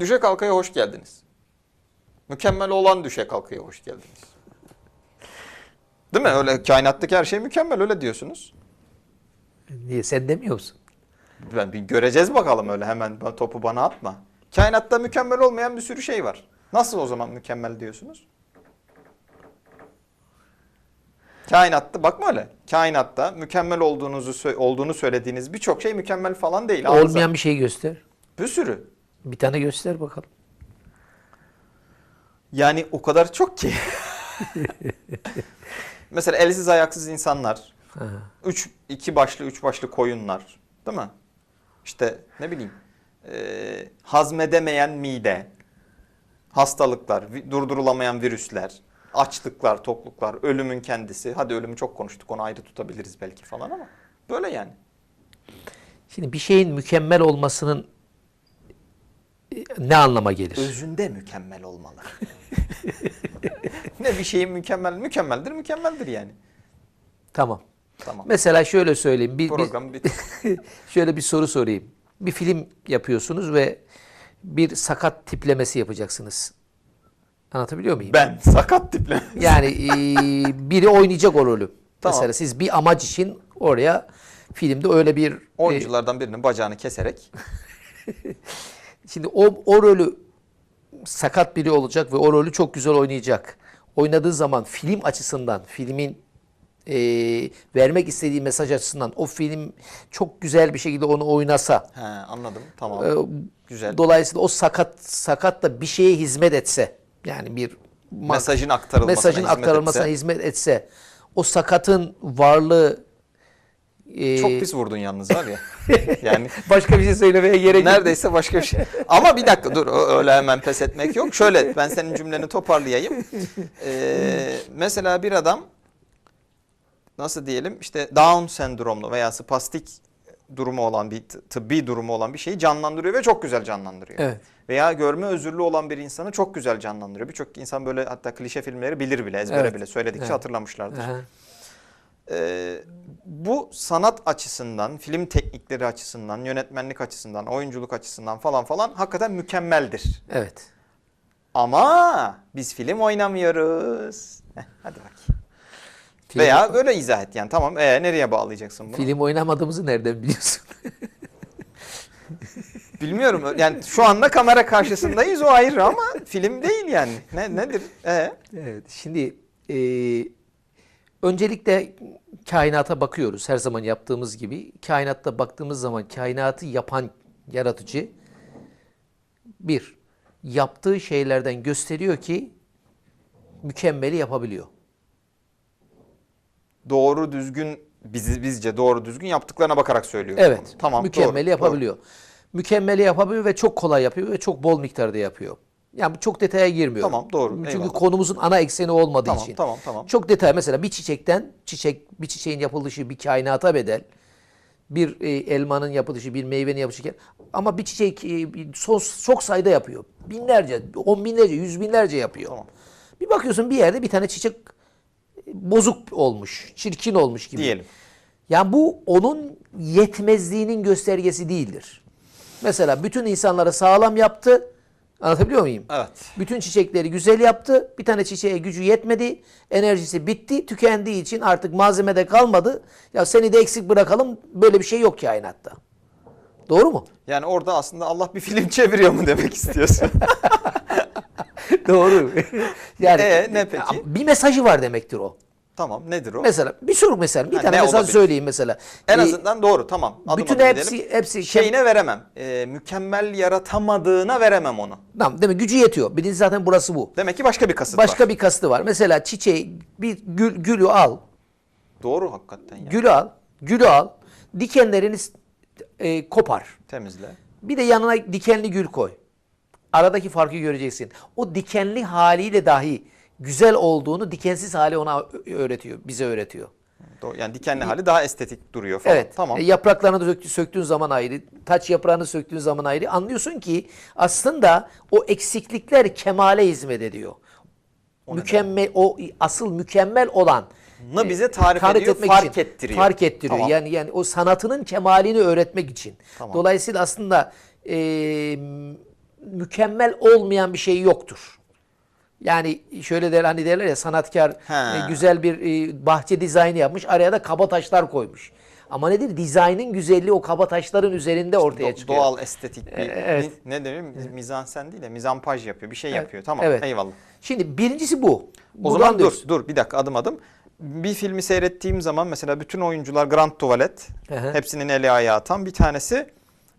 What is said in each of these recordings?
Düşe kalkaya hoş geldiniz. Mükemmel olan düşe kalkaya hoş geldiniz. Değil mi? Öyle kainattaki her şey mükemmel öyle diyorsunuz. Niye sen demiyor musun? Ben bir göreceğiz bakalım öyle hemen topu bana atma. Kainatta mükemmel olmayan bir sürü şey var. Nasıl o zaman mükemmel diyorsunuz? Kainatta bakma öyle. Kainatta mükemmel olduğunuzu olduğunu söylediğiniz birçok şey mükemmel falan değil. Olmayan bir şey göster. bir sürü. Bir tane göster bakalım. Yani o kadar çok ki. Mesela elsiz ayaksız insanlar, Ha. üç, iki başlı, üç başlı koyunlar, değil mi? İşte ne bileyim, e, hazmedemeyen mide, hastalıklar, durdurulamayan virüsler, açlıklar, tokluklar, ölümün kendisi. Hadi ölümü çok konuştuk, onu ayrı tutabiliriz belki falan ama böyle yani. Şimdi bir şeyin mükemmel olmasının ne anlama gelir? Özünde mükemmel olmalı. ne bir şeyin mükemmel, mükemmeldir, mükemmeldir yani. Tamam. Tamam. Mesela şöyle söyleyeyim. Bir, bir- Program bitti. şöyle bir soru sorayım. Bir film yapıyorsunuz ve bir sakat tiplemesi yapacaksınız. Anlatabiliyor muyum? Ben sakat tiple. Yani e, biri oynayacak o rolü. Tamam. Mesela siz bir amaç için oraya filmde öyle bir e, Oyunculardan birinin bacağını keserek Şimdi o, o rolü sakat biri olacak ve o rolü çok güzel oynayacak. Oynadığı zaman film açısından, filmin e, vermek istediği mesaj açısından o film çok güzel bir şekilde onu oynasa, he anladım tamam. e, Güzel. dolayısıyla o sakat sakat da bir şeye hizmet etse, yani bir Mesajın aktarılmasına mesajın hizmet aktarılmasına etse. hizmet etse, o sakatın varlığı e, Çok pis vurdun yalnız var ya. Yani başka bir şey söylemeye gerek yok. neredeyse başka bir şey. Ama bir dakika dur öyle hemen pes etmek yok. Şöyle ben senin cümleni toparlayayım. Ee, mesela bir adam nasıl diyelim işte Down sendromlu veya spastik durumu olan bir tıbbi durumu olan bir şeyi canlandırıyor ve çok güzel canlandırıyor. Evet. Veya görme özürlü olan bir insanı çok güzel canlandırıyor. Birçok insan böyle hatta klişe filmleri bilir bile ezbere Evet. bile söyledikçe Evet. hatırlamışlardır. Aha. Ee, bu sanat açısından, film teknikleri açısından, yönetmenlik açısından, oyunculuk açısından falan falan hakikaten mükemmeldir. Evet. Ama biz film oynamıyoruz. Heh, hadi bakayım. Film- Veya böyle izah et yani tamam ee, nereye bağlayacaksın bunu? Film oynamadığımızı nereden biliyorsun? Bilmiyorum yani şu anda kamera karşısındayız o ayrı ama film değil yani. Ne nedir? Ee? evet. Şimdi e, öncelikle kainata bakıyoruz her zaman yaptığımız gibi. Kainatta baktığımız zaman kainatı yapan yaratıcı bir yaptığı şeylerden gösteriyor ki mükemmeli yapabiliyor. Doğru düzgün bizi bizce doğru düzgün yaptıklarına bakarak söylüyor. Evet. Tamam. mükemmeli doğru, yapabiliyor. Mükemmeli yapabiliyor ve çok kolay yapıyor ve çok bol miktarda yapıyor. Yani çok detaya girmiyorum. Tamam, doğru. Çünkü Eyvallah. konumuzun ana ekseni olmadığı Tamam, için. tamam, tamam. Çok detay mesela bir çiçekten çiçek bir çiçeğin yapılışı bir kainata bedel. Bir e, elmanın yapılışı, bir meyvenin yapılışı ama bir çiçek e, bir son, çok sayıda yapıyor. Binlerce, on binlerce, yüz binlerce yapıyor. Tamam. Bir bakıyorsun bir yerde bir tane çiçek e, bozuk olmuş, çirkin olmuş gibi. Diyelim. Yani bu onun yetmezliğinin göstergesi değildir. Mesela bütün insanları sağlam yaptı. Anlatabiliyor muyum? Evet. Bütün çiçekleri güzel yaptı. Bir tane çiçeğe gücü yetmedi. Enerjisi bitti. Tükendiği için artık malzemede kalmadı. Ya seni de eksik bırakalım. Böyle bir şey yok kainatta. Doğru mu? Yani orada aslında Allah bir film çeviriyor mu demek istiyorsun? Doğru. yani Ee, ne peki? Bir mesajı var demektir o. tamam nedir o? Mesela bir soru mesela bir Ha, tane ne mesaj olabilir? söyleyeyim mesela. en Ee, azından doğru tamam. Adım bütün adım hepsi gidelim. hepsi Şeyine veremem. Ee, mükemmel yaratamadığına veremem onu. Tamam değil mi? Gücü yetiyor. Birinci zaten burası bu. Demek ki başka bir kasıt Başka var. bir kastı var. Mesela çiçeği bir gül, gülü al. Doğru hakikaten ya. Gülü al. Gülü al. Dikenlerini e, kopar. Temizle. Bir de yanına dikenli gül koy. Aradaki farkı göreceksin. O dikenli haliyle dahi güzel olduğunu dikensiz hali ona öğretiyor, bize öğretiyor. Doğru. Yani dikenli hali daha estetik duruyor falan. Evet. Tamam. E, yapraklarını söktüğün zaman ayrı, taç yaprağını söktüğün zaman ayrı. Anlıyorsun ki aslında o eksiklikler kemale hizmet ediyor. O ne mükemmel o asıl mükemmel olan Bunu bize tarif tarif ediyor, etmek fark için, ettiriyor. Fark ettiriyor. Tamam. Yani yani o sanatının kemalini öğretmek için. Tamam. Dolayısıyla aslında e, mükemmel olmayan bir şey yoktur. Yani şöyle der hani derler ya sanatkar He. güzel bir e, bahçe dizaynı yapmış araya da kaba taşlar koymuş. Ama nedir? Dizaynın güzelliği o kaba taşların üzerinde ortaya çıkıyor. doğal estetik bir E, evet. ne deniyor? Mizansen değil de mizampaj yapıyor. Bir şey Evet, yapıyor. Tamam. evet. Eyvallah. Şimdi birincisi bu. O Buradan zaman dur diyoruz. dur bir dakika adım adım. Bir filmi seyrettiğim zaman mesela bütün oyuncular Grand Tuvalet. Hı hı. Hepsinin eli ayağı tam. Bir tanesi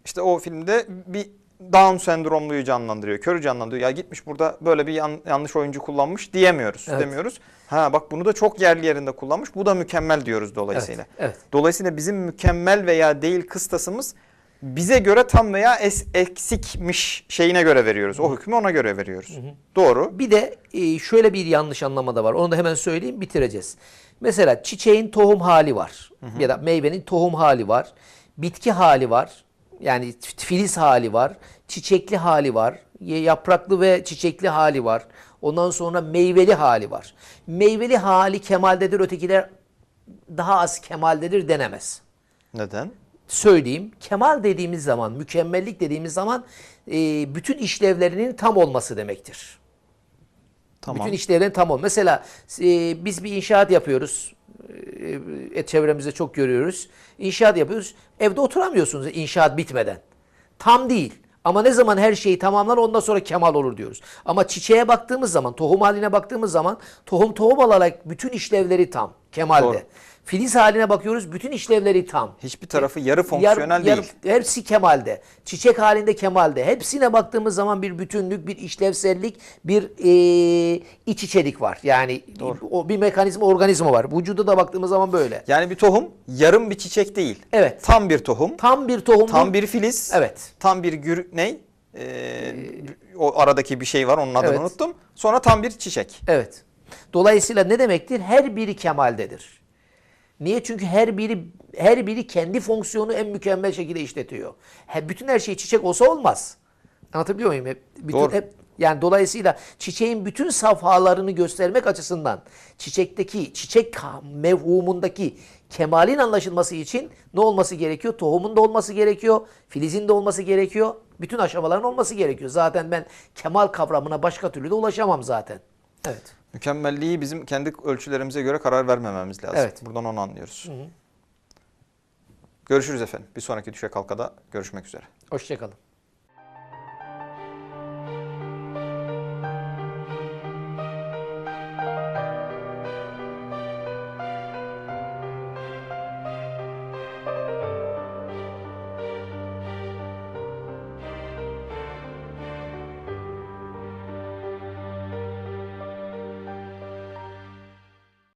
işte o filmde bir Down sendromluyu canlandırıyor. Körü canlandırıyor. Ya gitmiş burada böyle bir yan- yanlış oyuncu kullanmış diyemiyoruz. Evet. Demiyoruz. Ha bak bunu da çok yerli yerinde kullanmış. Bu da mükemmel diyoruz dolayısıyla. Evet, evet. Dolayısıyla bizim mükemmel veya değil kıstasımız bize göre tam veya es- eksikmiş şeyine göre veriyoruz. O hükmü ona göre veriyoruz. Doğru. Bir de e, şöyle bir yanlış anlama da var. Onu da hemen söyleyeyim bitireceğiz. Mesela çiçeğin tohum hali var. Ya da meyvenin tohum hali var. Bitki hali var. Yani filiz hali var. Çiçekli hali var. Yapraklı ve çiçekli hali var. Ondan sonra meyveli hali var. Meyveli hali kemaldedir. Ötekiler daha az kemaldedir denemez Neden? söyleyeyim. Kemal dediğimiz zaman, mükemmellik dediğimiz zaman e, bütün işlevlerinin tam olması demektir. Tamam. Bütün işlevlerin tam ol. Mesela e, biz bir inşaat yapıyoruz. E, çevremizde çok görüyoruz. İnşaat yapıyoruz. Evde oturamıyorsunuz inşaat bitmeden. Tam değil. Ama ne zaman her şeyi tamamlar ondan sonra kemal olur diyoruz. Ama çiçeğe baktığımız zaman, tohum haline baktığımız zaman tohum tohum olarak bütün işlevleri tam, kemalde. Doğru. Filiz haline bakıyoruz, bütün işlevleri tam. Hiçbir tarafı yarı fonksiyonel Yar- değil. yar- hepsi kemalde. Çiçek halinde kemalde. Hepsine baktığımız zaman bir bütünlük, bir işlevsellik, bir eee, iç içelik var. Yani o bir mekanizma, organizma var. Vücuda da baktığımız zaman böyle. Yani bir tohum yarım bir çiçek değil. Evet. Tam bir tohum. Tam bir tohum. Tam bir filiz. Evet. Tam bir gür ney? Ee, o aradaki bir şey var onun adını Evet. unuttum. Sonra tam bir çiçek. Evet. Dolayısıyla ne demektir? Her biri kemaldedir. Niye? Çünkü her biri her biri kendi fonksiyonu en mükemmel şekilde işletiyor. He, bütün her şey çiçek olsa olmaz. Anlatabiliyor muyum? Hep, bütün, Doğru. hep, yani dolayısıyla çiçeğin bütün safhalarını göstermek açısından çiçekteki, çiçek mevhumundaki kemalin anlaşılması için ne olması gerekiyor? Tohumun da olması gerekiyor, filizin de olması gerekiyor. Bütün aşamaların olması gerekiyor. Zaten ben kemal kavramına başka türlü de ulaşamam zaten. Evet. Mükemmelliği bizim kendi ölçülerimize göre karar vermememiz lazım. Evet. Buradan onu anlıyoruz. Görüşürüz efendim. Bir sonraki düşe kalkada görüşmek üzere. Hoşçakalın.